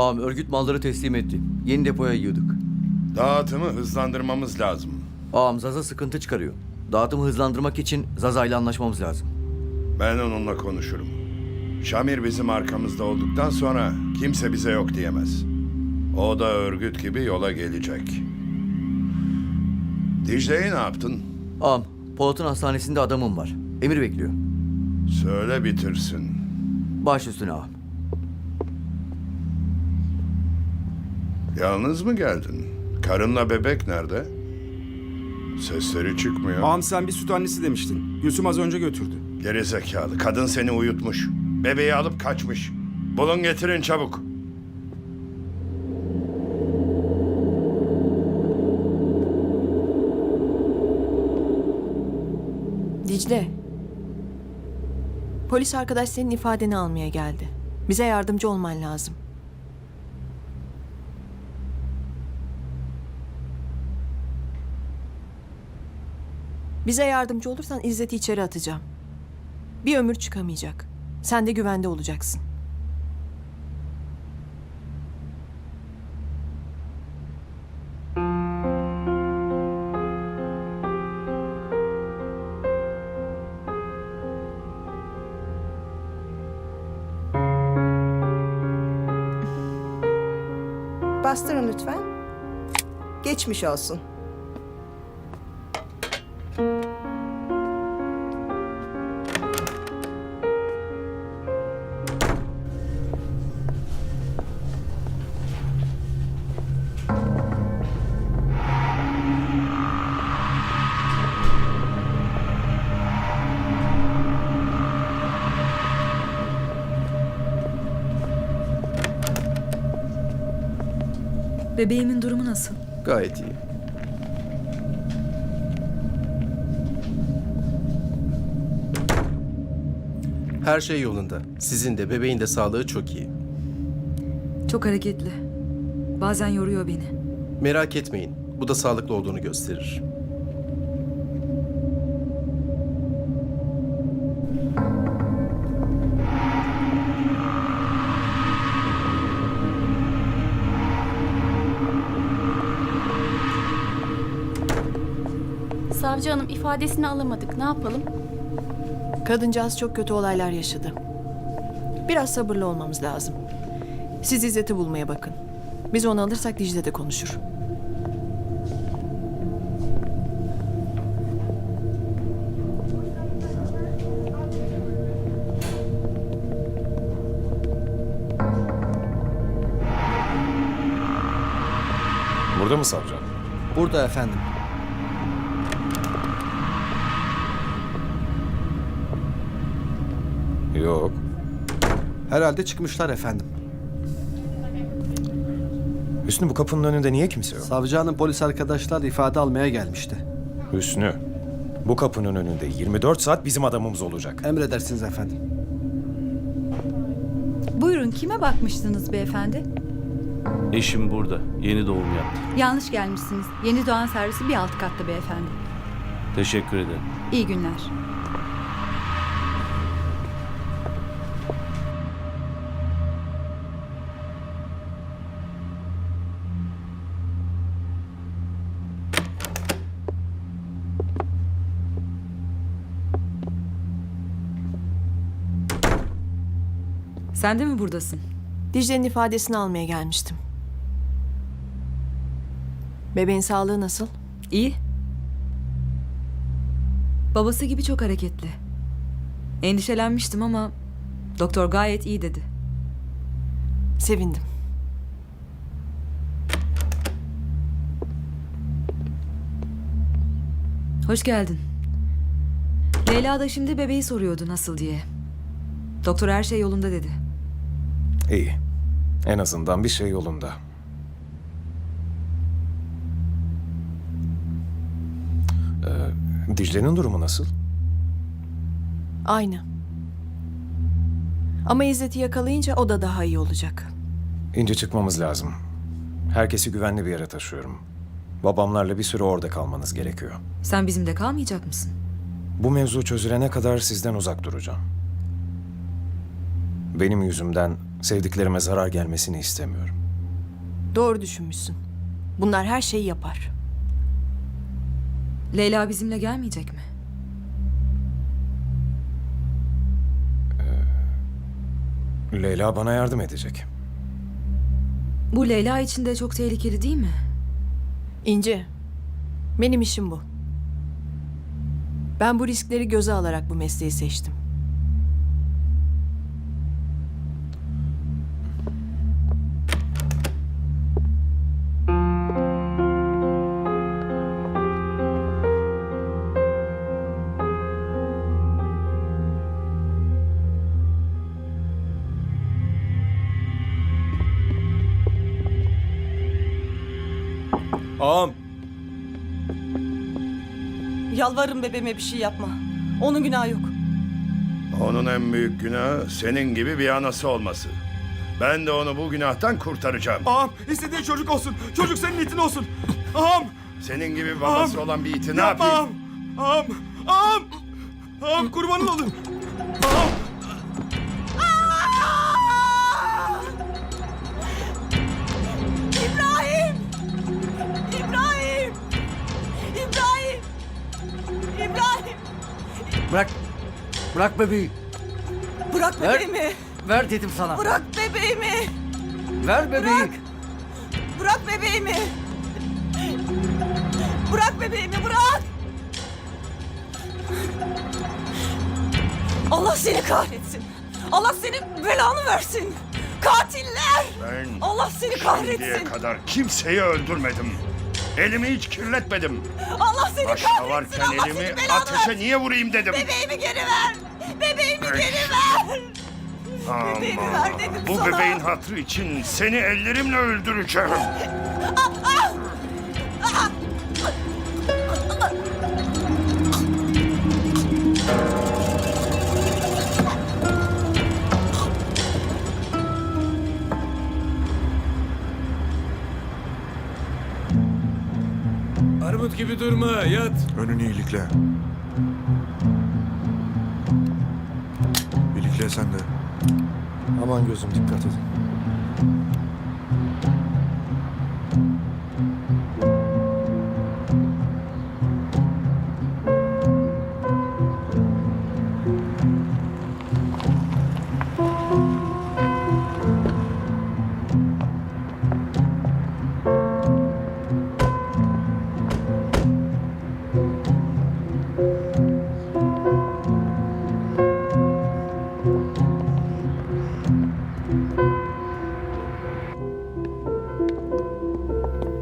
Ağam örgüt malları teslim etti. Yeni depoya yığdık. Dağıtımı hızlandırmamız lazım. Ağam Zaza sıkıntı çıkarıyor. Dağıtımı hızlandırmak için Zaza ile anlaşmamız lazım. Ben onunla konuşurum. Şamir bizim arkamızda olduktan sonra kimse bize yok diyemez. O da örgüt gibi yola gelecek. Dicle'yi ne yaptın? Ağam Polat'ın hastanesinde adamım var. Emir bekliyor. Söyle bitirsin. Baş üstüne ağam. Yalnız mı geldin? Karınla bebek nerede? Sesleri çıkmıyor. Ağam sen bir süt annesi demiştin. Gülsüm az önce götürdü. Gerizekalı. Kadın seni uyutmuş. Bebeği alıp kaçmış. Bulun getirin çabuk. Dicle. Polis arkadaş senin ifadeni almaya geldi. Bize yardımcı olman lazım. Bize yardımcı olursan İzzet'i içeri atacağım. Bir ömür çıkamayacak. Sen de güvende olacaksın. Bastırın lütfen. Geçmiş olsun. Bebeğimin durumu nasıl? Gayet iyi. Her şey yolunda. Sizin de bebeğin de sağlığı çok iyi. Çok hareketli. Bazen yoruyor beni. Merak etmeyin. Bu da sağlıklı olduğunu gösterir. Savcı hanım ifadesini alamadık. Ne yapalım? Kadıncağız çok kötü olaylar yaşadı. Biraz sabırlı olmamız lazım. Siz İzzet'i bulmaya bakın. Biz onu alırsak Dicle de konuşur. Burada mı savcı? Burada efendim. Yok. Herhalde çıkmışlar efendim. Hüsnü bu kapının önünde niye kimse yok? Savcı hanım polis arkadaşlar ifade almaya gelmişti. Hüsnü. Bu kapının önünde 24 saat bizim adamımız olacak. Emredersiniz efendim. Buyurun kime bakmıştınız beyefendi? Eşim burada. Yeni doğum yaptı. Yanlış gelmişsiniz. Yeni doğan servisi bir alt katta beyefendi. Teşekkür ederim. İyi günler. Sen de mi buradasın? Dicle'nin ifadesini almaya gelmiştim. Bebeğin sağlığı nasıl? İyi. Babası gibi çok hareketli. Endişelenmiştim ama doktor gayet iyi dedi. Sevindim. Hoş geldin. Leyla da şimdi bebeği soruyordu nasıl diye. Doktor her şey yolunda dedi. İyi. En azından bir şey yolunda. Ee, Dicle'nin durumu nasıl? Aynı. Ama İzzet'i yakalayınca o da daha iyi olacak. İnce çıkmamız lazım. Herkesi güvenli bir yere taşıyorum. Babamlarla bir süre orada kalmanız gerekiyor. Sen bizimle kalmayacak mısın? Bu mevzu çözülene kadar sizden uzak duracağım. Benim yüzümden Sevdiklerime zarar gelmesini istemiyorum. Doğru düşünmüşsün. Bunlar her şeyi yapar. Leyla bizimle gelmeyecek mi? Leyla bana yardım edecek. Bu Leyla için de çok tehlikeli değil mi? İnci, benim işim bu. Ben bu riskleri göze alarak bu mesleği seçtim. Ağam. Yalvarırım bebeğime bir şey yapma. Onun günahı yok. Onun en büyük günahı senin gibi bir anası olması. Ben de onu bu günahtan kurtaracağım. Ağam istediğin çocuk olsun. Çocuk senin itin olsun. Ağam. Senin gibi babası Ağam, olan bir iti ne yapayım? ağam. Ağam. Ağam. Ağam kurbanın olayım. Ağam. Bırak. Bırak bebeği. Bırak Ver. bebeğimi! Ver dedim sana. Bırak bebeğimi! Ver bebeği. Bırak! Bırak bebeğimi! Bırak bebeğimi bırak! Allah seni kahretsin! Allah senin belanı versin! Katiller! Ben Allah seni şimdiye kahretsin! kadar kimseyi öldürmedim. Elimi hiç kirletmedim. Allah seni Başta kahretsin! varken Allah elimi belanı ateşe versin! niye vurayım dedim. Bebeğimi geri ver! Bebeğimi geri ver! bebeğimi Aman, ver dedim Bu sana. bebeğin hatrı için seni ellerimle öldüreceğim. Armut gibi durma yat. Önünü iyilikle. İyilikle sen de. Aman gözüm dikkat edin.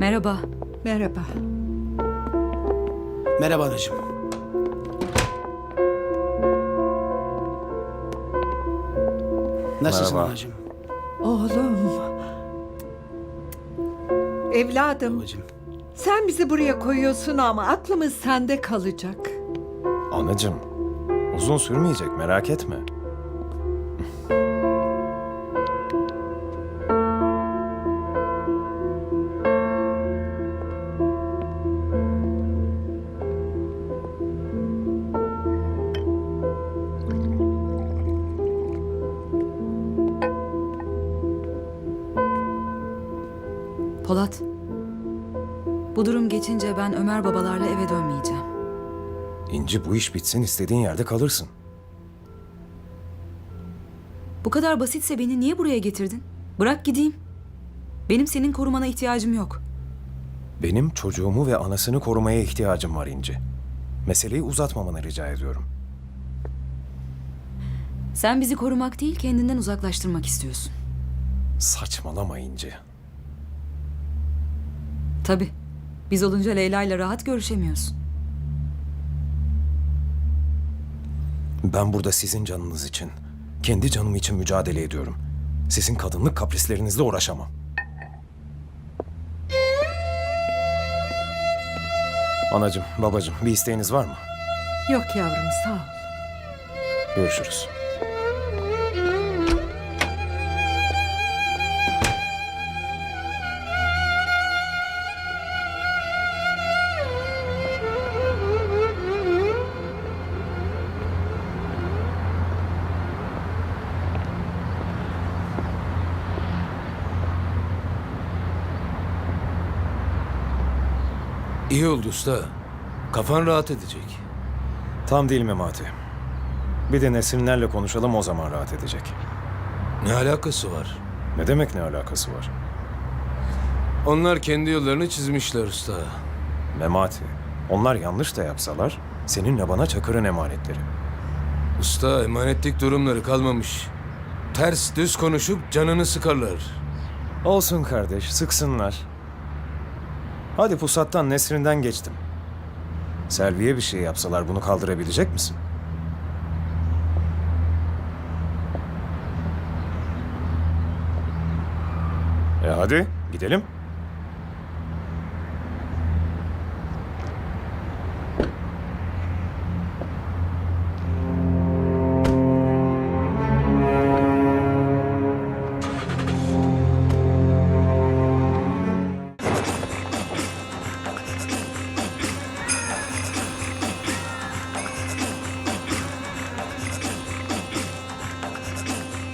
Merhaba. Merhaba. Merhaba anacığım. Nasılsın Merhaba. anacığım? Oğlum. Evladım. Babacığım. Sen bizi buraya koyuyorsun ama aklımız sende kalacak. Anacım, uzun sürmeyecek merak etme. Polat. Bu durum geçince ben Ömer babalarla eve dönmeyeceğim. İnci bu iş bitsin istediğin yerde kalırsın. Bu kadar basitse beni niye buraya getirdin? Bırak gideyim. Benim senin korumana ihtiyacım yok. Benim çocuğumu ve anasını korumaya ihtiyacım var İnci. Meseleyi uzatmamanı rica ediyorum. Sen bizi korumak değil kendinden uzaklaştırmak istiyorsun. Saçmalama İnci. Tabii. Biz olunca Leyla ile rahat görüşemiyorsun. Ben burada sizin canınız için, kendi canım için mücadele ediyorum. Sizin kadınlık kaprislerinizle uğraşamam. Anacım, babacım bir isteğiniz var mı? Yok yavrum sağ ol. Görüşürüz. İyi oldu usta. Kafan rahat edecek. Tam değil Memati. Bir de Nesrinlerle konuşalım o zaman rahat edecek. Ne alakası var? Ne demek ne alakası var? Onlar kendi yollarını çizmişler usta. Memati, onlar yanlış da yapsalar seninle bana Çakır'ın emanetleri. Usta emanetlik durumları kalmamış. Ters düz konuşup canını sıkarlar. Olsun kardeş, sıksınlar. Hadi pusattan Nesrin'den geçtim. Selvi'ye bir şey yapsalar bunu kaldırabilecek misin? E hadi gidelim.